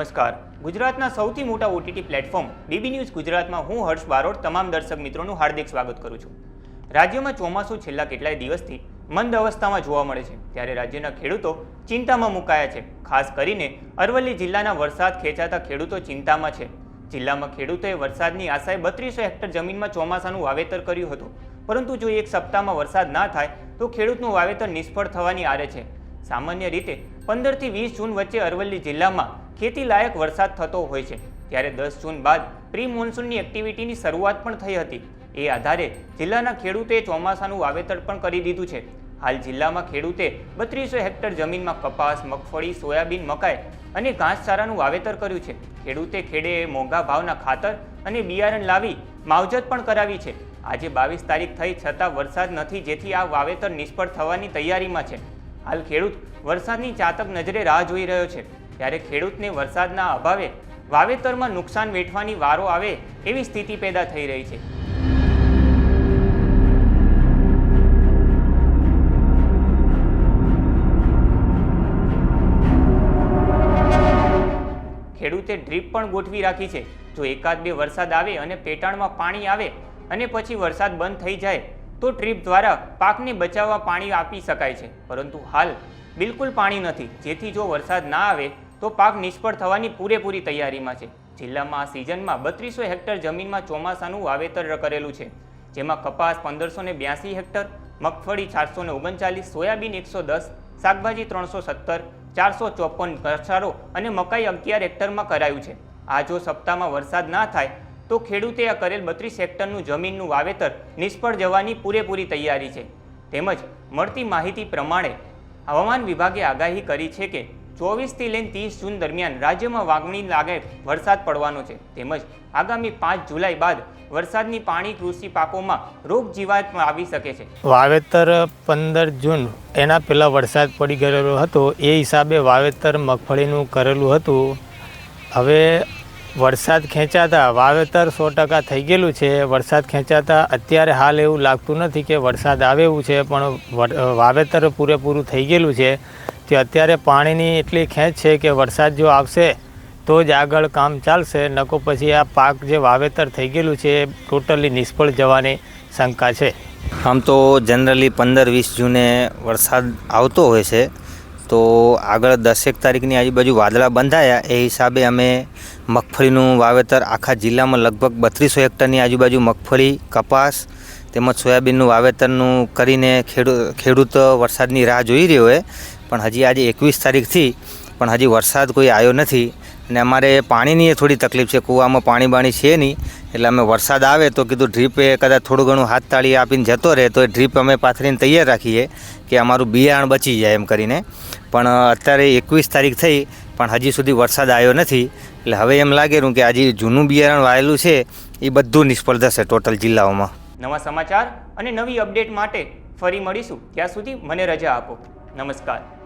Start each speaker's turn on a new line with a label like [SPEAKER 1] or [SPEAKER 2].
[SPEAKER 1] નમસ્કાર. ગુજરાતના સૌથી મોટા ઓટીટી પ્લેટફોર્મ ડીબી ન્યૂઝ ગુજરાતમાં હું હર્ષ બારોટ તમામ દર્શક મિત્રોનું હાર્દિક સ્વાગત કરું છું. રાજ્યમાં ચોમાસું છેલ્લા કેટલાય દિવસથી મંદ અવસ્થામાં જોવા મળે છે, ત્યારે રાજ્યના ખેડૂતો ચિંતામાં મુકાયા છે. ખાસ કરીને અરવલ્લી જિલ્લાના વરસાદ ખેંચાતા ખેડૂતો ચિંતામાં છે. જિલ્લામાં ખેડૂતોએ વરસાદની આશાએ બત્રીસો હેક્ટર જમીનમાં ચોમાસાનું વાવેતર કર્યું હતું. પરંતુ જો એક સપ્તાહમાં વરસાદ ના થાય, તો ખેડૂતનું વાવેતર નિષ્ફળ થવાની આરે છે. સામાન્ય રીતે પંદરથી વીસ જૂન વચ્ચે અરવલ્લી જિલ્લામાં ખેતી લાયક વરસાદ થતો હોય છે. ત્યારે દસ જૂન બાદ પ્રી મોન્સૂનની એક્ટિવિટીની શરૂઆત પણ થઈ હતી. એ આધારે જિલ્લાના ખેડૂતે ચોમાસાનું વાવેતર પણ કરી દીધું છે. હાલ જિલ્લામાં ખેડૂતે બત્રીસો હેક્ટર જમીનમાં કપાસ, મગફળી, સોયાબીન મકાઈ અને ઘાસચારાનું વાવેતર કર્યું છે. ખેડૂતે ખેડે મોંઘા ભાવના ખાતર અને બિયારણ લાવી માવજત પણ કરાવી છે. આજે બાવીસ તારીખ થઈ છતાં વરસાદ નથી, જેથી આ વાવેતર નિષ્ફળ થવાની તૈયારીમાં છે. હાલ ખેડૂત વરસાદની ચાતક નજરે રાહ જોઈ રહ્યો છે. ત્યારે ખેડૂતને વરસાદના અભાવે વાવેતરમાં નુકસાન વેઠવાની વારો આવે એવી સ્થિતિ પેદા થઈ રહી છે. ખેડૂતે ડ્રીપ પણ ગોઠવી રાખી છે. જો એકાદ બે વરસાદ આવે અને પેટાણમાં પાણી આવે અને પછી વરસાદ બંધ થઈ જાય, તો ડ્રીપ દ્વારા પાકને બચાવવા પાણી આપી શકાય છે. પરંતુ હાલ બિલકુલ પાણી નથી. જેથી જો વરસાદ ના આવે તો પાક નિષ્ફળ થવાની પૂરેપૂરી તૈયારીમાં છે. જિલ્લામાં આ સિઝનમાં બત્રીસો હેક્ટર જમીનમાં ચોમાસાનું વાવેતર કરેલું છે. જેમાં કપાસ પંદરસો ને બ્યાસી હેક્ટર, મગફળી ચારસો ને ઓગણચાલીસ, સોયાબીન એકસો દસ, શાકભાજી ત્રણસો સત્તર, ચારસો ચોપન ઘસારો અને મકાઈ અગિયાર હેક્ટરમાં કરાયું છે. આ જો સપ્તાહમાં વરસાદ ના થાય, તો ખેડૂતે આ કરેલ બત્રીસ હેક્ટરનું જમીનનું વાવેતર નિષ્ફળ જવાની પૂરેપૂરી તૈયારી છે. તેમજ મળતી માહિતી પ્રમાણે હવામાન વિભાગે આગાહી કરી છે કે ચોવીસથી લઈને ત્રીસ જૂન દરમિયાન રાજ્યમાં વાગણી લાગે વરસાદ પડવાનો છે. તેમજ આગામી પાંચ જુલાઈ બાદ વરસાદની પાણી કૃષિ પાકોમાં રોગ જીવાત આવી શકે છે.
[SPEAKER 2] વાવેતર પંદર જૂન એના પહેલાં વરસાદ પડી ગયેલો હતો, એ હિસાબે વાવેતર મગફળીનું કરેલું હતું. હવે વરસાદ ખેંચાતા વાવેતર સો ટકા થઈ ગયેલું છે. વરસાદ ખેંચાતા અત્યારે હાલ એવું લાગતું નથી કે વરસાદ આવે એવું છે, પણ વાવેતર પૂરેપૂરું થઈ ગયેલું છે. તે અત્યારે પાણીની એટલી ખેંચ છે કે વરસાદ જો આવશે, તો જ આગળ કામ ચાલશે. નકો પછી આ પાક જે વાવેતર થઈ ગયેલું છે, એ ટોટલી નિષ્ફળ જવાની શંકા છે.
[SPEAKER 3] આમ તો જનરલી પંદર વીસ જૂને વરસાદ આવતો હોય છે, તો આગળ દસેક તારીખની આજુબાજુ વાદળા બંધાયા. એ હિસાબે અમે મગફળીનું વાવેતર આખા જિલ્લામાં લગભગ બત્રીસો હેક્ટરની આજુબાજુ મગફળી, કપાસ તેમજ સોયાબીનનું વાવેતરનું કરીને ખેડૂત ખેડૂત વરસાદની રાહ જોઈ રહ્યો હોય પણ હજી આજે એકવીસ તારીખથી પણ હજી વરસાદ કોઈ આવ્યો નથી અને અમારે પાણીની થોડી તકલીફ છે, કૂવામાં પાણી બાણી છે નહીં. એટલે અમે વરસાદ આવે તો કીધું ડ્રીપે કદાચ થોડું ઘણું હાથ તાળી આપીને જતો રહે તો એ ડ્રીપ અમે પાથરીને તૈયાર રાખીએ કે અમારું બિયારણ બચી જાય એમ કરીને. પણ અત્યારે એકવીસ તારીખ થઈ પણ હજી સુધી વરસાદ આવ્યો નથી. એટલે હવે એમ લાગેલું કે આજે જૂનું બિયારણ વાયેલું છે, એ બધું નિષ્ફળ થશે ટોટલ જિલ્લાઓમાં.
[SPEAKER 1] નવા સમાચાર અને નવી અપડેટ માટે ફરી મળીશું. ત્યાં સુધી મને રજા આપો. નમસ્કાર.